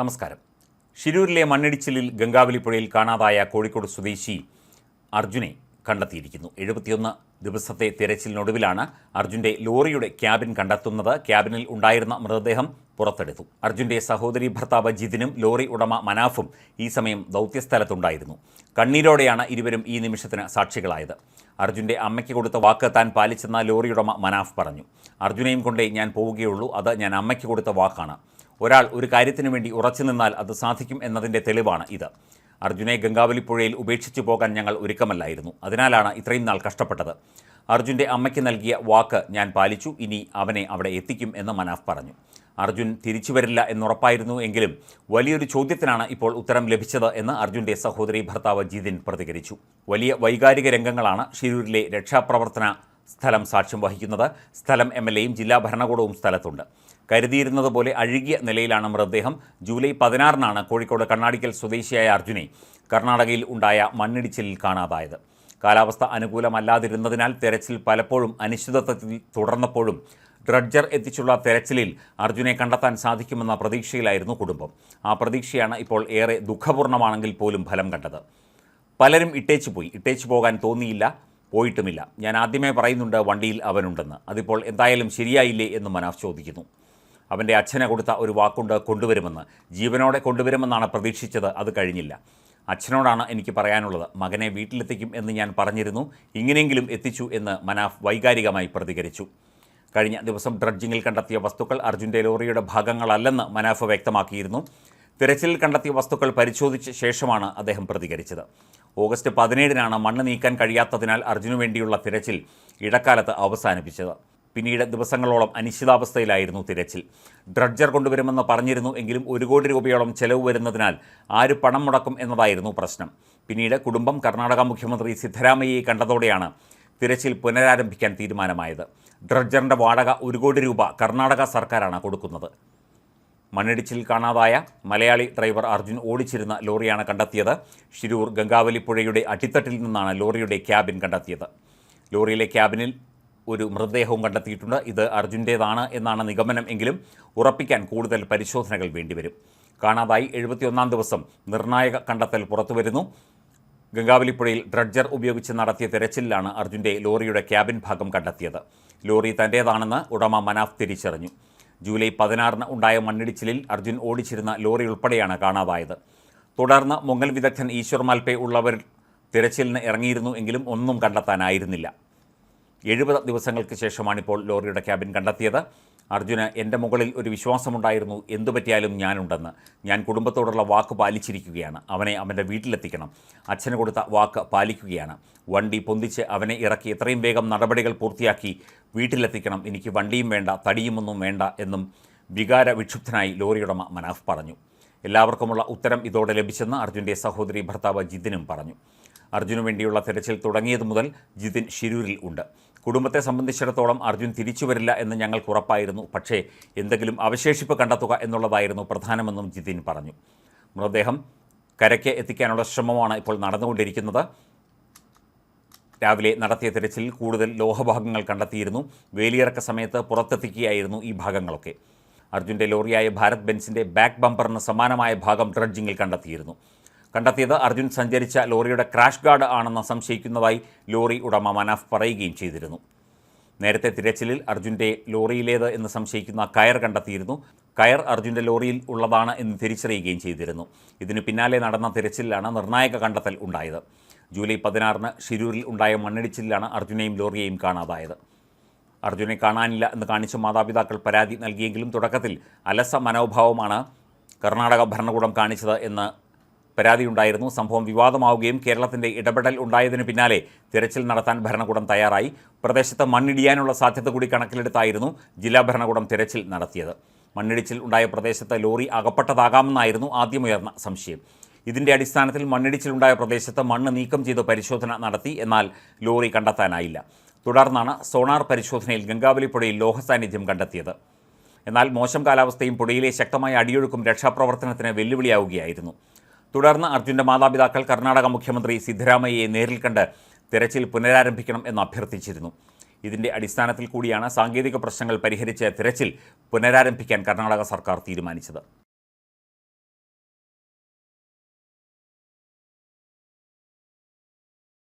നമസ്കാരം. ഷിരൂരിലെ മണ്ണിടിച്ചിലിൽ ഗംഗാവലിപ്പുഴയിൽ കാണാതായ കോഴിക്കോട് സ്വദേശി അർജുനെ കണ്ടെത്തിയിരിക്കുന്നു. എഴുപത്തിയൊന്ന് ദിവസത്തെ തിരച്ചിലിനൊടുവിലാണ് അർജുന്റെ ലോറിയുടെ ക്യാബിൻ കണ്ടെത്തുന്നത്. ക്യാബിനിൽ ഉണ്ടായിരുന്ന മൃതദേഹം പുറത്തെടുത്തു. അർജുന്റെ സഹോദരി ഭർത്താവ് ജിതിനും ലോറി ഉടമ മനാഫും ഈ സമയം ദൗത്യസ്ഥലത്തുണ്ടായിരുന്നു. കണ്ണീരോടെയാണ് ഇരുവരും ഈ നിമിഷത്തിന് സാക്ഷികളായത്. അർജുന്റെ അമ്മയ്ക്ക് കൊടുത്ത വാക്ക് താൻ പാലിച്ചെന്ന ലോറി ഉടമ മനാഫ് പറഞ്ഞു. അർജുനെയും കൊണ്ടേ ഞാൻ പോവുകയുള്ളൂ. അത് ഞാൻ അമ്മയ്ക്ക് കൊടുത്ത വാക്കാണ്. ഒരാൾ ഒരു കാര്യത്തിനു വേണ്ടി ഉറച്ചു നിന്നാൽ അത് സാധിക്കും എന്നതിന്റെ തെളിവാണ് ഇത്. അർജുനെ ഗംഗാവലിപ്പുഴയിൽ ഉപേക്ഷിച്ചു പോകാൻ ഞങ്ങൾ ഒരുക്കമല്ലായിരുന്നു. അതിനാലാണ് ഇത്രയും നാൾ കഷ്ടപ്പെട്ടത്. അർജുന്റെ അമ്മയ്ക്ക് നൽകിയ വാക്ക് ഞാൻ പാലിച്ചു. ഇനി അവനെ അവിടെ എത്തിക്കും എന്ന് മനാഫ് പറഞ്ഞു. അർജുൻ തിരിച്ചു വരില്ല എന്നുറപ്പായിരുന്നു എങ്കിലും വലിയൊരു ചോദ്യത്തിനാണ് ഇപ്പോൾ ഉത്തരം ലഭിച്ചത് എന്ന് അർജുന്റെ സഹോദരി ഭർത്താവ് ജിതിൻ പ്രതികരിച്ചു. വലിയ വൈകാരിക രംഗങ്ങളാണ് ഷിരൂരിലെ രക്ഷാപ്രവർത്തന സ്ഥലം സാക്ഷ്യം വഹിക്കുന്നത് സ്ഥലം എം എൽ എയും ജില്ലാ ഭരണകൂടവും സ്ഥലത്തുണ്ട്. കരുതിയിരുന്നത് പോലെ അഴുകിയ നിലയിലാണ് മൃതദേഹം. ജൂലൈ പതിനാറിനാണ് കോഴിക്കോട് കണ്ണാടിക്കൽ സ്വദേശിയായ അർജുനെ കർണാടകയിൽ ഉണ്ടായ മണ്ണിടിച്ചിലിൽ കാണാതായത്. കാലാവസ്ഥ അനുകൂലമല്ലാതിരുന്നതിനാൽ തെരച്ചിൽ പലപ്പോഴും അനിശ്ചിതത്വത്തിൽ തുടർന്നപ്പോഴും ഡ്രഡ്ജർ എത്തിച്ചുള്ള തെരച്ചിലിൽ അർജുനെ കണ്ടെത്താൻ സാധിക്കുമെന്ന പ്രതീക്ഷയിലായിരുന്നു കുടുംബം. ആ പ്രതീക്ഷയാണ് ഇപ്പോൾ ഏറെ ദുഃഖപൂർണമാണെങ്കിൽ പോലും ഫലം കണ്ടത്. പലരും ഇട്ടേച്ചു പോയി ഇട്ടേച്ചു പോകാൻ തോന്നിയില്ല. പോയിട്ടുമില്ല. ഞാൻ ആദ്യമേ പറയുന്നുണ്ട് വണ്ടിയിൽ അവനുണ്ടെന്ന്. അതിപ്പോൾ എന്തായാലും ശരിയായില്ലേ എന്ന് മനാഫ് ചോദിക്കുന്നു. അവന്റെ അച്ഛനെ കൊടുത്ത ഒരു വാക്കുണ്ട് കൊണ്ടുവരുമെന്ന്. ജീവനോടെ കൊണ്ടുവരുമെന്നാണ് പ്രതീക്ഷിച്ചത്. അത് കഴിഞ്ഞില്ല. അച്ഛനോടാണ് എനിക്ക് പറയാനുള്ളത്. മകനെ വീട്ടിലെത്തിക്കും എന്ന് ഞാൻ പറഞ്ഞിരുന്നു. ഇങ്ങനെയെങ്കിലും എത്തിച്ചു എന്ന് മനാഫ് വൈകാരികമായി പ്രതികരിച്ചു. കഴിഞ്ഞ ദിവസം ഡ്രഡ്ജിങ്ങിൽ കണ്ടെത്തിയ വസ്തുക്കൾ അർജുന്റെ ലോറിയുടെ ഭാഗങ്ങളല്ലെന്ന് മനാഫ് വ്യക്തമാക്കിയിരുന്നു. തിരച്ചിലിൽ കണ്ടെത്തിയ വസ്തുക്കൾ പരിശോധിച്ച ശേഷമാണ് അദ്ദേഹം പ്രതികരിച്ചത്. ഓഗസ്റ്റ് പതിനേഴിനാണ് മണ്ണ് നീക്കാൻ കഴിയാത്തതിനാൽ അർജുനു വേണ്ടിയുള്ള തിരച്ചിൽ ഇടക്കാലത്ത് അവസാനിപ്പിച്ചത്. പിന്നീട് ദിവസങ്ങളോളം അനിശ്ചിതാവസ്ഥയിലായിരുന്നു തിരച്ചിൽ. ഡ്രഡ്ജർ കൊണ്ടുവരുമെന്ന് പറഞ്ഞിരുന്നു എങ്കിലും ഒരു കോടി രൂപയോളം ചെലവ് വരുന്നതിനാൽ ആര് പണം മുടക്കും എന്നതായിരുന്നു പ്രശ്നം. പിന്നീട് കുടുംബം കർണാടക മുഖ്യമന്ത്രി സിദ്ധരാമയ്യയെ കണ്ടതോടെയാണ് തിരച്ചിൽ പുനരാരംഭിക്കാൻ തീരുമാനമായത്. ഡ്രഡ്ജറിന്റെ വാടക ഒരു കോടി രൂപ കർണാടക സർക്കാരാണ് കൊടുക്കുന്നത്. മണ്ണിടിച്ചിൽ കാണാതായ മലയാളി ഡ്രൈവർ അർജുൻ ഓടിച്ചിരുന്ന ലോറിയാണ് കണ്ടെത്തിയത്. ഷിരൂർ ഗംഗാവലി പുഴയുടെ അടിത്തട്ടിൽ നിന്നാണ് ലോറിയുടെ ക്യാബിൻ കണ്ടെത്തിയത്. ലോറിയിലെ ക്യാബിനിൽ ഒരു മൃതദേഹവും കണ്ടെത്തിയിട്ടുണ്ട്. ഇത് അർജുന്റേതാണ് എന്നാണ് നിഗമനം എങ്കിലും ഉറപ്പിക്കാൻ കൂടുതൽ പരിശോധനകൾ വേണ്ടിവരും. കാണാതായി എഴുപത്തിയൊന്നാം ദിവസം നിർണായക കണ്ടെത്തൽ പുറത്തുവരുന്നു. ഗംഗാവലിപ്പുഴയിൽ ഡ്രഡ്ജർ ഉപയോഗിച്ച് നടത്തിയ തിരച്ചിലാണ് അർജുന്റെ ലോറിയുടെ ക്യാബിൻ ഭാഗം കണ്ടെത്തിയത്. ലോറി തന്റേതാണെന്ന് ഉടമ മനാഫ് തിരിച്ചറിഞ്ഞു. ജൂലൈ പതിനാറിന് ഉണ്ടായ മണ്ണിടിച്ചിലിൽ അർജുൻ ഓടിച്ചിരുന്ന ലോറി ഉൾപ്പെടെയാണ് കാണാതായത്. തുടർന്ന് മുങ്ങൽ വിദഗ്ധൻ ഈശ്വർ മാൽപേ ഉള്ളവർ തിരച്ചിലിന് ഇറങ്ങിയിരുന്നു എങ്കിലും ഒന്നും കണ്ടെത്താനായിരുന്നില്ല. എഴുപത് ദിവസങ്ങൾക്ക് ശേഷമാണിപ്പോൾ ലോറിയുടെ ക്യാബിൻ കണ്ടെത്തിയത്. അർജുന് എന്റെ മുകളിൽ ഒരു വിശ്വാസമുണ്ടായിരുന്നു. എന്തു പറ്റിയാലും ഞാനുണ്ടെന്ന്. ഞാൻ കുടുംബത്തോടുള്ള വാക്ക് പാലിച്ചിരിക്കുകയാണ്. അവനെ അവന്റെ വീട്ടിലെത്തിക്കണം. അച്ഛന് കൊടുത്ത വാക്ക് പാലിക്കുകയാണ്. വണ്ടി പൊന്തിച്ച് അവനെ ഇറക്കി എത്രയും വേഗം നടപടികൾ പൂർത്തിയാക്കി വീട്ടിലെത്തിക്കണം. എനിക്ക് വണ്ടിയും വേണ്ട തടിയുമൊന്നും വേണ്ട എന്നും വികാര വിക്ഷുബ്ധനായി ലോറിയുടമ മനാഫ് പറഞ്ഞു. എല്ലാവർക്കുമുള്ള ഉത്തരം ഇതോടെ ലഭിച്ചെന്ന് അർജുന്റെ സഹോദരി ഭർത്താവ് ജിതിനും പറഞ്ഞു. അർജുനു വേണ്ടിയുള്ള തിരച്ചിൽ തുടങ്ങിയതു മുതൽ ജിതിൻ ഷിരൂരിൽ ഉണ്ട്. കുടുംബത്തെ സംബന്ധിച്ചിടത്തോളം അർജുൻ തിരിച്ചു വരില്ല എന്ന് ഞങ്ങൾക്ക് ഉറപ്പായിരുന്നു. പക്ഷേ എന്തെങ്കിലും അവശേഷിപ്പ് കണ്ടെത്തുക എന്നുള്ളതായിരുന്നു പ്രധാനമെന്നും ജിതിൻ പറഞ്ഞു. മൃതദേഹം കരയ്ക്ക് എത്തിക്കാനുള്ള ശ്രമമാണ് ഇപ്പോൾ നടന്നുകൊണ്ടിരിക്കുന്നത്. രാവിലെ നടത്തിയ തിരച്ചിൽ കൂടുതൽ ലോഹഭാഗങ്ങൾ കണ്ടെത്തിയിരുന്നു. വേലിയിറക്ക സമയത്ത് പുറത്തെത്തിക്കുകയായിരുന്നു ഈ ഭാഗങ്ങളൊക്കെ. അർജുന്റെ ലോറിയായ ഭാരത് ബെൻസിന്റെ ബാക്ക് ബമ്പറിന് സമാനമായ ഭാഗം ഡ്രഡ്ജിങ്ങിൽ കണ്ടെത്തിയിരുന്നു. കണ്ടെത്തിയത് അർജുൻ സഞ്ചരിച്ച ലോറിയുടെ ക്രാഷ് ഗാർഡ് ആണെന്ന് സംശയിക്കുന്നതായി ലോറി ഉടമ മനാഫ് പറയുകയും ചെയ്തിരുന്നു. നേരത്തെ തിരച്ചിലിൽ അർജുന്റെ ലോറിയിലേത് എന്ന് സംശയിക്കുന്ന കയർ കണ്ടെത്തിയിരുന്നു. കയർ അർജുന്റെ ലോറിയിൽ ഉള്ളതാണ് എന്ന് തിരിച്ചറിയുകയും ചെയ്തിരുന്നു. ഇതിന് പിന്നാലെ നടന്ന തിരച്ചിലാണ് നിർണായക കണ്ടെത്തൽ ഉണ്ടായത്. ജൂലൈ പതിനാറിന് ഷിരൂരിൽ ഉണ്ടായ മണ്ണിടിച്ചിലാണ് അർജുനെയും ലോറിയെയും കാണാതായത്. അർജുനെ കാണാനില്ല എന്ന് കാണിച്ച മാതാപിതാക്കൾ പരാതി നൽകിയെങ്കിലും തുടക്കത്തിൽ അലസ മനോഭാവമാണ് കർണാടക ഭരണകൂടം കാണിച്ചത് എന്ന് പരാതിയുണ്ടായിരുന്നു. സംഭവം വിവാദമാവുകയും കേരളത്തിന്റെ ഇടപെടൽ ഉണ്ടായതിനു പിന്നാലെ തിരച്ചിൽ നടത്താൻ ഭരണകൂടം തയ്യാറായി. പ്രദേശത്ത് മണ്ണിടിയാനുള്ള സാധ്യത കൂടി കണക്കിലെടുത്തായിരുന്നു ജില്ലാ ഭരണകൂടം തിരച്ചിൽ നടത്തിയത്. മണ്ണിടിച്ചിൽ ഉണ്ടായ പ്രദേശത്ത് ലോറി അകപ്പെട്ടതാകാമെന്നായിരുന്നു ആദ്യമുയർന്ന സംശയം. ഇതിന്റെ അടിസ്ഥാനത്തിൽ മണ്ണിടിച്ചിലുണ്ടായ പ്രദേശത്ത് മണ്ണ് നീക്കം ചെയ്ത് പരിശോധന നടത്തി എന്നാൽ ലോറി കണ്ടെത്താനായില്ല. തുടർന്നാണ് സോണാർ പരിശോധനയിൽ ഗംഗാവലി പുഴയിൽ ലോഹസാന്നിധ്യം കണ്ടെത്തിയത്. എന്നാൽ മോശം കാലാവസ്ഥയും പുഴയിലെ ശക്തമായ അടിയൊഴുക്കും രക്ഷാപ്രവർത്തനത്തിന് വെല്ലുവിളിയാവുകയായിരുന്നു. തുടർന്ന് അർജുന്റെ മാതാപിതാക്കൾ കർണാടക മുഖ്യമന്ത്രി സിദ്ധരാമയ്യയെ നേരിൽ കണ്ട് തിരച്ചിൽ പുനരാരംഭിക്കണം എന്ന് അഭ്യർത്ഥിച്ചിരുന്നു. ഇതിന്റെ അടിസ്ഥാനത്തിൽ കൂടിയാണ് സാങ്കേതിക പ്രശ്നങ്ങൾ പരിഹരിച്ച് തിരച്ചിൽ പുനരാരംഭിക്കാൻ കർണാടക സർക്കാർ തീരുമാനിച്ചത്.